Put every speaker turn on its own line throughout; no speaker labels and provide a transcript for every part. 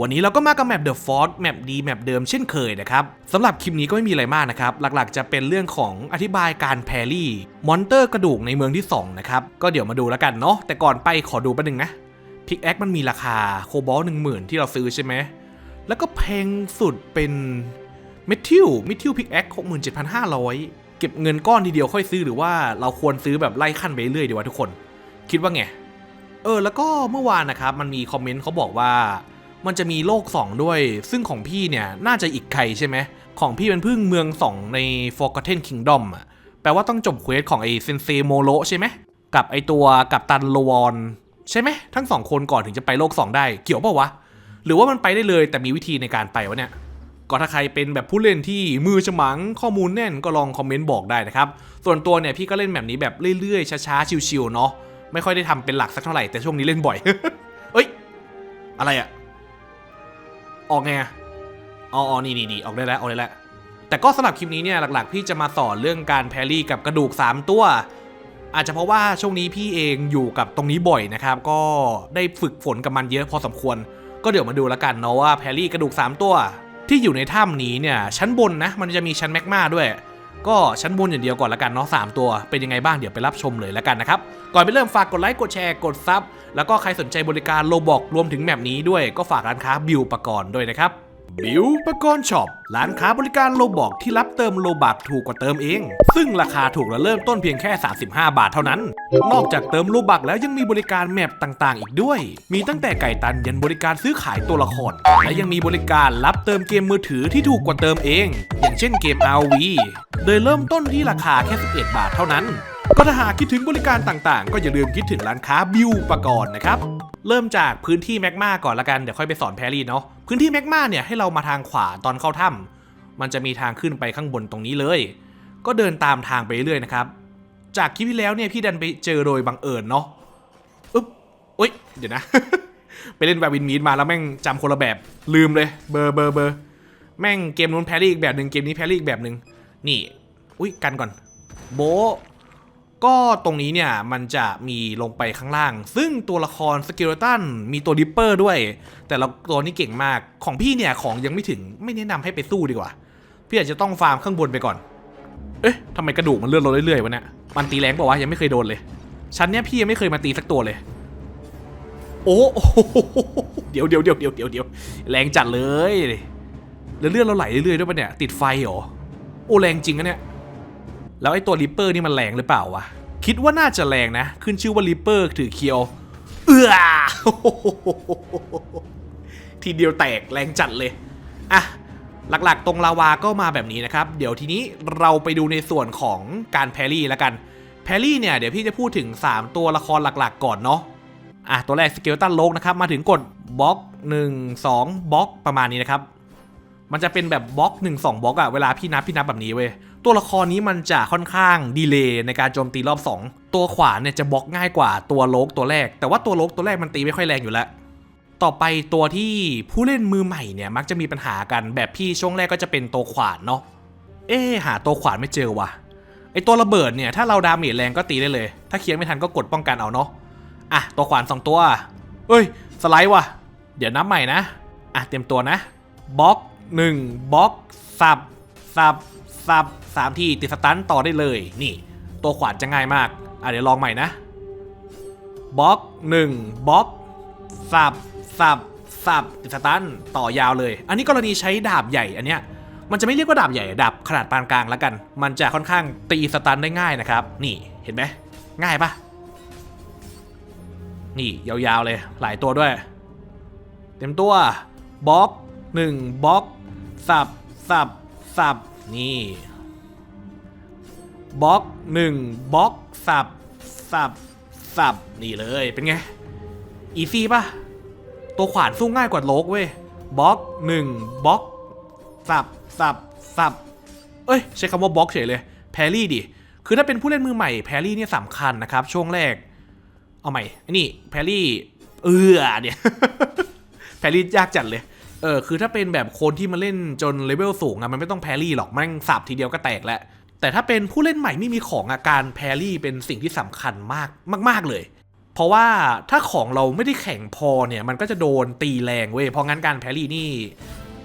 วันนี้เราก็มากับแมป The Fort แมปดีแมปเดิมเช่นเคยนะครับสำหรับคลิปนี้ก็ไม่มีอะไรมากนะครับ หลักๆจะเป็นเรื่องของอธิบายการแพรี่ มอนเตอร์กระดูกในเมืองที่ 2 นะครับ ก็เดี๋ยวมาดูแล้วกันเนาะแต่ก่อนไปขอดูแป๊บนึงนะพิกแอคมันมีราคาโคบอลหนึ่งหมื่นที่เราซื้อใช่ไหมแล้วก็แพงสุดเป็นเมทิลเมทิลพิกแอคหกหมื่นเจ็ดพันห้าร้อยเก็บเงินก้อนทีเดียวค่อยซื้อหรือว่าเราควรซื้อแบบไล่ขั้นไปเรื่อยดีวะทุกคน คิดว่าไงเออแล้วก็เมื่อวานนะครับมันมีคอมเมนต์เขาบอกว่า มันจะมีโลก 2 ด้วย ซึ่งของพี่เนี่ยน่าจะอีกใครใช่ไหม ของพี่เป็นพึ่งเมือง 2 ใน Forgotten Kingdom อะแปลว่าต้องจบเควสของไอเซนเซโมโรใช่ไหม กับไอตัวกับตันโลวอนใช่ไหม ทั้งสองคนก่อนถึงจะไปโลก 2 ได้ เกี่ยวปล่าวะ หรือว่ามันไปได้เลยแต่มีวิธีในการไปวะเนี่ยก็ถ้าใครเป็นแบบผู้เล่นที่มือฉมังข้อมูลแน่นก็ลองคอมเมนต์บอกได้นะครับ ส่วนตัวเนี่ยพี่ก็เล่นแบบนี้แบบเรื่อยๆช้าๆชิวๆเนาะไม่ค่อยได้ทำเป็นหลักสักเท่าไหร่แต่ช่วงนี้เล่นบ่อย เอ้ย อะไรอะ ออกไงอะอ๋ออนี่นี่นี่ออกได้แล้วออกได้แล้ว แต่ก็สำหรับคลิปนี้เนี่ยหลักๆ พี่จะมาสอนเรื่องการแพรี่กับกระดูก 3 ตัว อาจจะเพราะว่าช่วงนี้พี่เองอยู่กับตรงนี้บ่อยนะครับ ก็ได้ฝึกฝนกับมันเยอะพอสมควร ก็เดี๋ยวมาดูแล้วกันเนาะว่าแพรรี่กระดูก 3 ตัว ที่อยู่ในถ้ำนี้เนี่ยชั้นบนนะมันจะมีชั้นแมกมาด้วย ก็ชั้นบนอย่างเดียวก่อนละกันเนาะสามตัว เป็นยังไงบ้างเดี๋ยวไปรับชมเลยละกันนะครับ ก่อนไปเริ่มฝากกดไลค์กดแชร์กดซับแล้วก็ใครสนใจบริการโลบอกรวมถึงแมปนี้ด้วยก็ฝากร้านค้าบิวปกรณ์ด้วยนะครับ บิวปกรณ์ช็อปร้านค้าบริการโลบอกที่รับเติมโลบักถูกกว่าเติมเอง ซึ่งราคาถูกและเริ่มต้นเพียงแค่ 35 บาทเท่านั้น นอกจากเติมโลบักแล้วยังมีบริการแมปต่างๆ อีกด้วย มีตั้งแต่ไก่ตันยันบริการซื้อขายตัวละคร และยังมีบริการรับเติมเกมมือถือที่ถูกกว่าเติมเอง อย่างเช่นเกม RV โดยเริ่มต้นที่ราคาแค่ 11 บาทเท่านั้น ก็ถ้าหากคิดถึงบริการต่างๆ ก็อย่าลืมคิดถึงร้านค้าบิวปกรณ์นะครับ เริ่มจากพื้นที่แมกมาก่อนละกันเดี๋ยวค่อยไปสอนแพรรี่เนาะ พื้นที่แมกมาเนี่ยให้เรามาทางขวาตอนเข้าถ้ำมันจะมีทางขึ้นไปข้างบนตรงนี้เลย ก็เดินตามทางไปเรื่อยๆนะครับ จากคลิปที่แล้วเนี่ยพี่ดันไปเจอโดยบังเอิญเนาะอึ๊บอุ้ยเดี๋ยวนะ ไปเล่นแบบวินมีดมาแล้วแม่งจำคนละแบบลืมเลย เบอร์เบอร์เบอร์แม่งเกมนู้นแพรรี่อีกแบบหนึ่งเกมนี้แพรรี่อีกแบบหนึ่งนี่ อุ้ยกันก่อน โบ ก็ตรงนี้เนี่ยมันจะมีลงไปข้างล่าง ซึ่งตัวละครสกเลตันมีตัวดิปเปอร์ด้วย แต่ละตัวนี้เก่งมากของพี่เนี่ยของยังไม่ถึงไม่แนะนำให้ไปสู้ดีกว่า พี่อาจจะต้องฟาร์มข้างบนไปก่อน เอ๊ะทำไมกระดูกมันเลื่อนลงเรื่อยๆวะเนี่ยมันตีแรงป่าวะยังไม่เคยโดนเลยชั้นเนี้ยพี่ยังไม่เคยมาตีสักตัวเลย โอ้โหเดี๋ยวเดี๋ยวเดี๋ยวเดี๋ยวเดี๋ยวเดี๋ยวแรงจัดเลยแล้วเลื่อนเราไหลเรื่อยๆด้วยปะเนี่ยติดไฟเหรอโอ้แรงจริงอะเนี่ย แล้วไอ้ตัวริปเปอร์นี่มันแรงหรือเปล่าวะ คิดว่าน่าจะแรงนะ ขึ้นชื่อว่าริปเปอร์ถือเคียว เอื้อทีเดียวแตกแรงจัดเลย อะ หลักๆ ตรงลาวาก็มาแบบนี้นะครับ เดี๋ยวทีนี้เราไปดูในส่วนของการแพรี่แล้วกัน แพรรี่เนี่ย เดี๋ยวพี่จะพูดถึง 3 ตัวละครหลักๆ ก่อนเนาะ อะ ตัวแรกสเกลตันโลกนะครับ มาถึงกดบล็อก 1 2บล็อกประมาณนี้นะครับ มันจะเป็นแบบบล็อก 1 2บล็อกอะเวลาพี่นับพี่นับแบบนี้เว้ย ตัวละครนี้มันจะค่อนข้างดีเลย์ในการโจมตีรอบ 2 ตัวขวาเนี่ยจะบล็อกง่ายกว่าตัวโลกตัวแรก แต่ว่าตัวโลกตัวแรกมันตีไม่ค่อยแรงอยู่แล้ว ต่อไปตัวที่ผู้เล่นมือใหม่เนี่ยมักจะมีปัญหากันแบบพี่ช่วงแรกก็จะเป็นตัวขวานเนาะเอ๊หาตัวขวานไม่เจอว่ะไอตัวระเบิดเนี่ยถ้าเราดาเมจแรงก็ตีได้เลย ถ้าเคลียร์ไม่ทันก็กดป้องกันเอาเนาะอะตัวขวานสองตัวเอ้ยสไลด์ว่ะ เดี๋ยวนับใหม่นะ อะเตรียมตัวนะบล็อกหนึ่งบล็อกสับสับ สับสามทีติดสตันต่อได้เลย นี่ ตัวขวานจะง่ายมาก อะเดี๋ยวลองใหม่นะบล็อกหนึ่งบล็อกสับสับสับติดสตันต่อยาวเลย อันนี้กรณีใช้ดาบใหญ่อันเนี้ยมันจะไม่เรียกว่าดาบใหญ่ดาบขนาดปานกลางแล้วกัน มันจะค่อนข้างตีสตันได้ง่ายนะครับ นี่เห็นไหมง่ายปะนี่ยาวๆเลยหลายตัวด้วย เต็มตัวบล็อกหนึ่งบล็อกสับสับสับ นี่บล็อกหนึ่งบล็อกสับสับสับนี่เลยเป็นไง อีซี่ป่ะ ตัวขวานสู้ง่ายกว่าโลกเว้ยบล็อกหนึ่งบล็อกสับสับสับเอ้ย ใช้คำว่าบล็อกเฉยเลย แพรี่ดิ คือถ้าเป็นผู้เล่นมือใหม่แพรี่เนี่ยสำคัญนะครับ ช่วงแรก เอาใหม่อ้นี่แพรี่เอือเนี่ยแพรรี่ยากจัดเลย เออคือถ้าเป็นแบบคนที่มาเล่นจนเลเวลสูงอะมันไม่ต้องแพรี่หรอกแม่งสับทีเดียวก็แตกแล้วแต่ถ้าเป็นผู้เล่นใหม่ไม่มีของอาการแพรี่เป็นสิ่งที่สำคัญมากมาก ๆ เลย เพราะว่าถ้าของเราไม่ได้แข็งพอเนี่ยมันก็จะโดนตีแรงเว้ยเพราะงั้นการแพรี่นี่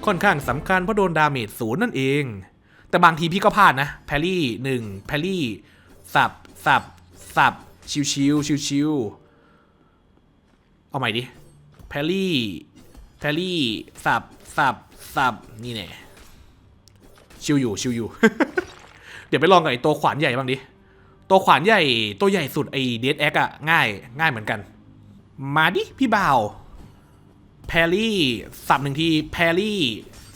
ค่อนข้างสำคัญเพราะโดนดาเมจศูนย์นั่นเอง แต่บางทีพี่ก็พลาดนะแพรี่หนึ่งแพรี่สับสับสับชิวชิวชิวชิวเอาใหม่ดิแพรรี่ แพรรี่ สับ สับ สับ นี่แน่ชิวอยู่ ชิวอยู่ เดี๋ยวไปลองกับไอตัวขวานใหญ่บ้างดิ ตัวขวานใหญ่ ตัวใหญ่สุดไอเดดแอคอะง่าย ง่ายเหมือนกัน มาดิ พี่บ่าว แพรรี่ สับหนึ่งที แพรรี่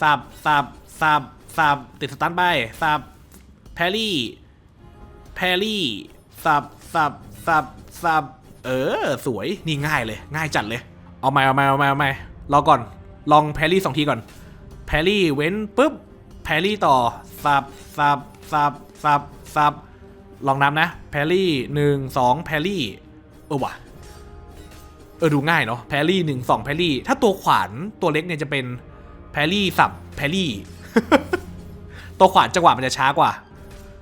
สับ สับ สับ สับ ติดสตันไป สับ แพรรี่ แพรรี่ สับ สับ สับ สับ เออ สวย นี่ง่ายเลย ง่ายจัดเลย เอาใหม่เอาใหม่เอาใหม่เอาใหม่ รอก่อน ลองแพรี่สองทีก่อน แพรี่เว้นปุ๊บ แพรี่ต่อสับสับสับสับสับลองนับนะ แพรี่หนึ่งสองแพรี่ เออว่ะ เออดูง่ายเนาะ แพรี่หนึ่งสองแพรี่ ถ้าตัวขวานตัวเล็กเนี่ยจะเป็นแพรี่สับแพรรี่ ตัวขวานจังหวะมันจะช้ากว่า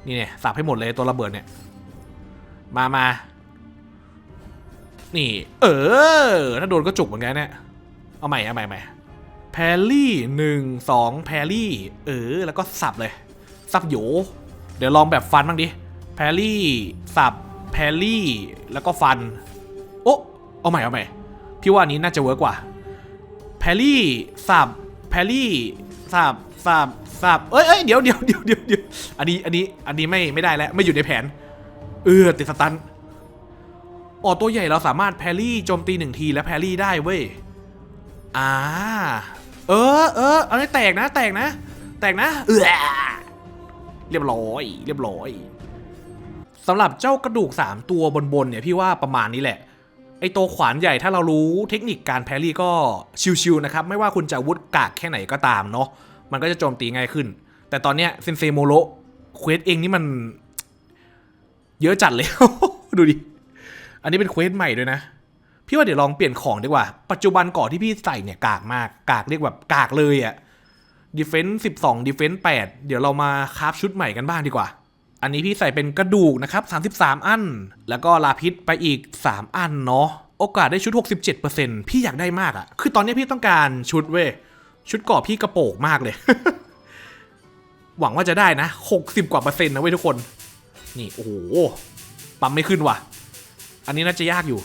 นี่เนี่ยสับให้หมดเลยตัวระเบิดเนี่ย มามานี่ เออ ถ้าโดนก็จุกเหมือนกันเนี่ย เอาใหม่เอาใหม่ใหม่แพรลี่หนึ่งสองแพรลี่ เออ แล้วก็สับเลย สับโยเดี๋ยวลองแบบฟันบ้างดิแพรลี่สับแพรลี่แล้วก็ฟัน โอ้เอาใหม่เอาใหม่พี่ว่านี้น่าจะเวิร์กกว่าแพรลี่สับแพรลี่สับสับสับเอ้ยเอ้ยเดี๋ยวเดี๋ยวเดี๋ยวเดี๋ยวเดี๋ยวอันนี้อันนี้อันนี้ไม่ไม่ได้แล้วไม่อยู่ในแผน เออติดสตันอ๋อตัวใหญ่เราสามารถแพรรี่โจมตีหนึ่งทีและแพรรี่ได้เว้ย อ่า เออเออเอาให้แตกนะ แตกนะ แตกนะ เออเรียบร้อย เรียบร้อยสำหรับเจ้ากระดูก 3 ตัวบนๆเนี่ยพี่ว่าประมาณนี้แหละ ไอตัวขวานใหญ่ถ้าเรารู้เทคนิคการแพรี่ก็ชิวๆนะครับ ไม่ว่าคุณจะวุธกากแค่ไหนก็ตามเนาะมันก็จะโจมตีง่ายขึ้น แต่ตอนเนี้ยเซนเซโมโรเควสเองนี่มัน เยอะจัดเลย ดูดิ อันนี้เป็นเควสใหม่ด้วยนะ พี่ว่าเดี๋ยวลองเปลี่ยนของดีกว่า ปัจจุบันก่อที่พี่ใส่เนี่ยกากมาก กากเรียกแบบกากเลยอะ่ะดีเฟนส์สิบสองดีเฟนส์แปดเดี๋ยวเรามาคราฟชุดใหม่กันบ้างดีกว่า อันนี้พี่ใส่เป็นกระดูกนะครับ33อัน แล้วก็ลาพิษไปอีก3อันเนาะ โอกาสได้ชุด 67%พี่อยากได้มากอะ่ะ คือตอนนี้พี่ต้องการชุดเว้ย ชุดกาะพี่กระโปกมากเลย หวังว่าจะได้นะ 60 กว่าเปอร์เซ็นต์นะเว้ยทุกคน นี่โอ้โห ปั๊มไม่ขึ้นว่ะ อันนี้น่าจะยากอยู่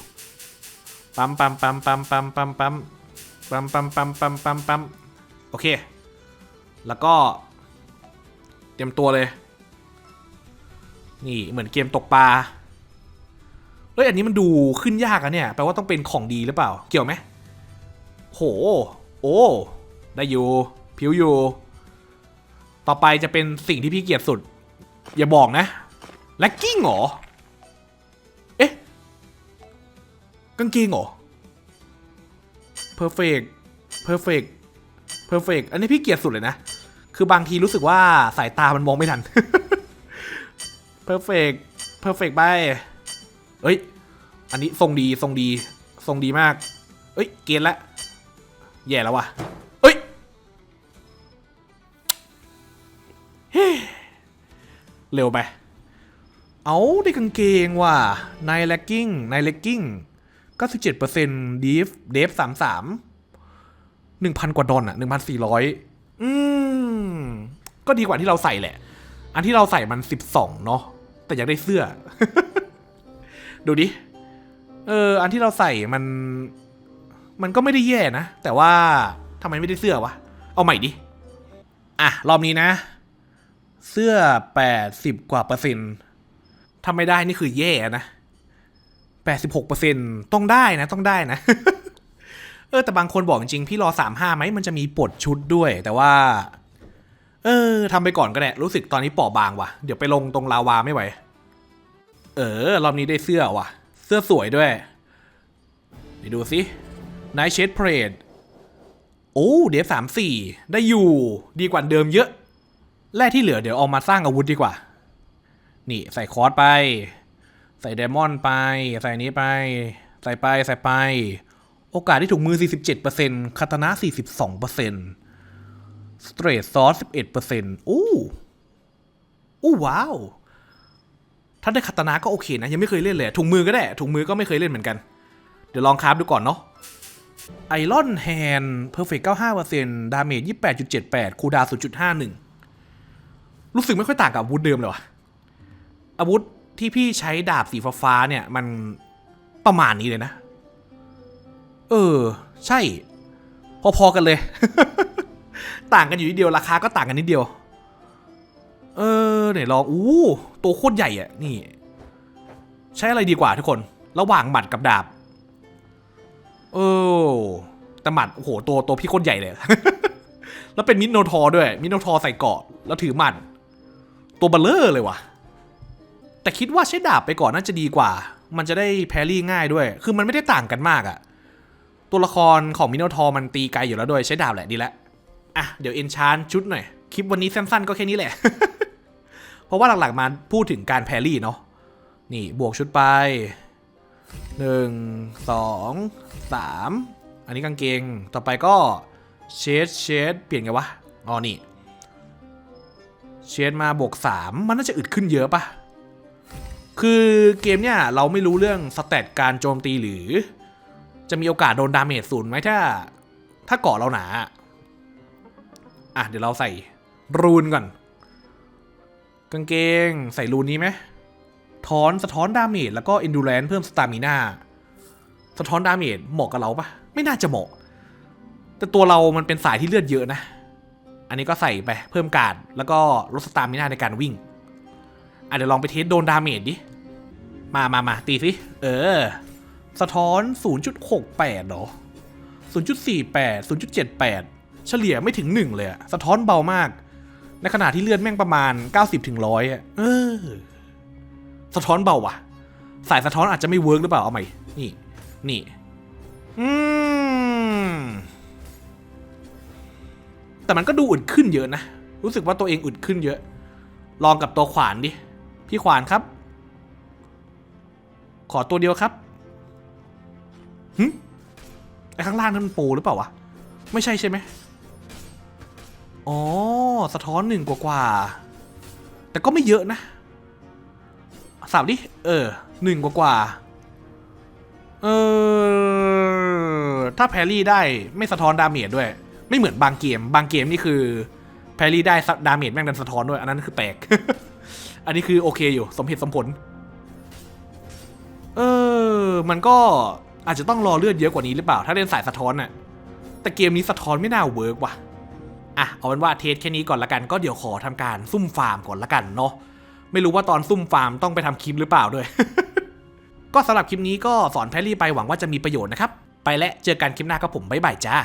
ปั๊มปั๊มปั๊มปั๊มปั๊มปั๊มปั๊มปั๊มปั๊มปั๊มปั๊มปั๊มปั๊มโอเค แล้วก็เตรียมตัวเลย นี่เหมือนเกมตกปลาเอ้ยอันนี้มันดูขึ้นยากอะเนี่ยแปลว่าต้องเป็นของดีหรือเปล่า เกี่ยวไหมโห โอ้ ได้อยู่ ผิวอยู่ ต่อไปจะเป็นสิ่งที่พี่เกลียดสุด อย่าบอกนะ แล็กกิ้งเหรอ กางเกงเหรอ perfect perfect perfect อันนี้พี่เกียดสุดเลยนะ คือบางทีรู้สึกว่าสายตามันมองไม่ทัน perfect perfect ไปเอ้ย อันนี้ทรงดีทรงดี ทรงดีมาก เอ้ย เกณฑ์ละ แย่แล้วว่ะเอ้ยเร็วไป เอาได้กางเกงว่ะนายแล็กกิ้งนายเลกกิ้ง 97%ดีฟเดฟ33 1,000กว่าดอลอะ1,400อืม ก็ดีกว่าที่เราใส่แหละ อันที่เราใส่มัน12เนาะแต่อยากได้เสื้อ ดูดิ เออ อันที่เราใส่มัน มันก็ไม่ได้แย่นะ แต่ว่าทำไมไม่ได้เสื้อวะ เอาใหม่ดิ อะ รอบนี้นะ เสื้อ80กว่าเปอร์เซ็นต์ถ้าไม่ได้นี่คือแย่นะ 86%ต้องได้นะต้องได้นะ เออแต่บางคนบอกจริงๆพี่รอ 35ไหมมันจะมีปลดชุดด้วย แต่ว่า เออทำไปก่อนก็ได้รู้สึกตอนนี้ปราะบางว่ะ เดี๋ยวไปลงตรงลาวาไม่ไหว เออ รอบนี้ได้เสื้อว่ะ เสื้อสวยด้วยเดี๋ยวดูสิ Night Shade p a r a d โอ้เดฟสามสี่ได้อยู่ดีกว่าเดิมเยอะ แร่ที่เหลือเดี๋ยวเอามาสร้างอาวุธดีกว่า นี่ใส่คอร์สไป ใส่ไดมอนไป ใส่นี้ไป ใส่ไปใส่ไป โอกาสที่ถูกมือ 47%คาตานะ42%สเตรทซอส11%อู้อู้ว้าว ถ้าได้คาตานะก็โอเคนะ ยังไม่เคยเล่นเลยถุงมือก็ได้ถุงมือก็ไม่เคยเล่นเหมือนกัน เดี๋ยวลองคราฟดูก่อนเนาะไอรอนแฮนเพอร์เฟกต์95%ดาเมจ28.78คูดาวน์0.51รู้สึกไม่ค่อยต่างกับอาวุธเดิมเลยว่ะอาวุธ ที่พี่ใช้ดาบสีฟ้าเนี่ย มันประมาณนี้เลยนะ เออ ใช่ พอๆกันเลย ต่างกันอยู่นิดเดียวราคาก็ต่างกันนิดเดียว เออไหนลองอู้ตัวโคตรใหญ่อะนี่ ใช้อะไรดีกว่าทุกคน ระหว่างหมัดกับดาบ เออแต่หมัดโอ้โหตัวตัวพี่โคตรใหญ่เลย แล้วเป็นมิดโนทอร์ด้วย มิดโนทอร์ใส่เกาะแล้วถือหมัด ตัวเบลเลอร์เลยว่ะ แต่คิดว่าใช้ดาบไปก่อนน่าจะดีกว่า มันจะได้แพรรี่ง่ายด้วย คือมันไม่ได้ต่างกันมากอะตัวละครของมิโนทอมันตีไกลอยู่แล้วด้วยใช้ดาบแหละดีแล้วอะเดี๋ยวเอนชานชุดหน่อย คลิปวันนี้สั้นๆก็แค่นี้แหละ เพราะว่าหลักๆมาพูดถึงการแพรรี่เนาะ นี่บวกชุดไปหนึ่งสองสามอันนี้กางเกง ต่อไปก็เชดเชดเปลี่ยนไงวะ อ๋อนี่ เชดมาบวกสามมันน่าจะอึดขึ้นเยอะปะ คือเกมเนี่ยเราไม่รู้เรื่องสเตตการโจมตีหรือ จะมีโอกาสโดนดาเมจศูนย์ไหมถ้า ถ้าเกาะเราหนา อะเดี๋ยวเราใส่รูนก่อน กางเกงใส่รูนนี้ไหมถอนสะท้อนดาเมจแล้วก็ endurance เพิ่มสตามิน่าสะท้อนดาเมจเหมาะกับเราปะไม่น่าจะเหมาะ แต่ตัวเรามันเป็นสายที่เลือดเยอะนะ อันนี้ก็ใส่ไปเพิ่มการดแล้วก็ลดสตามิน่าในการวิ่งอะเดี๋ยวลองไปเทสโดนดาเมจดิ มามามาตีสิเออ สะท้อน 0.68 เหรอ 0.48 0.78 เฉลี่ยไม่ถึง 1 เลยอะสะท้อนเบามาก ในขณะที่เลือดแม่งประมาณ 90ถึง100อะเออ สะท้อนเบาว่ะ สายสะท้อนอาจจะไม่เวิร์กหรือเปล่า เอาใหม่ นี่ นี่ อืม แต่มันก็ดูอึดขึ้นเยอะนะ รู้สึกว่าตัวเองอึดขึ้นเยอะ ลองกับตัวขวานดิ พี่ขวานครับ ขอตัวเดียวครับหึไอข้างล่างนั้นมันปรหรือเปล่าวะ ไม่ใช่ใช่ไหมอ๋อ สะท้อนหนึ่งกว่าๆ แต่ก็ไม่เยอะนะสับดิ เออหนึ่งกว่าๆ เออ ถ้าแพรี่ได้ไม่สะท้อนดาเมจด้วย ไม่เหมือนบางเกม บางเกมนี่คือแพรี่ได้ดาเมจแม่งดันสะท้อนด้วย อันนั้นคือแตกอันนี้คือโอเคอยู่ สมเหตุสมผล มันก็อาจจะต้องรอเลือดเยอะกว่านี้หรือเปล่า ถ้าเล่นสายสะท้อนน่ะ แต่เกมนี้สะท้อนไม่น่าเวิร์กว่ะ อะ เอาเป็นว่าเทสแค่นี้ก่อนละกัน ก็เดี๋ยวขอทำการซุ่มฟาร์มก่อนละกันเนาะ ไม่รู้ว่าตอนซุ่มฟาร์มต้องไปทำคลิปหรือเปล่าด้วย ก็สำหรับคลิปนี้ก็สอนแพรรี่ไปหวังว่าจะมีประโยชน์นะครับ ไปและเจอกันคลิปหน้าครับผมบ๊ายบายจ้า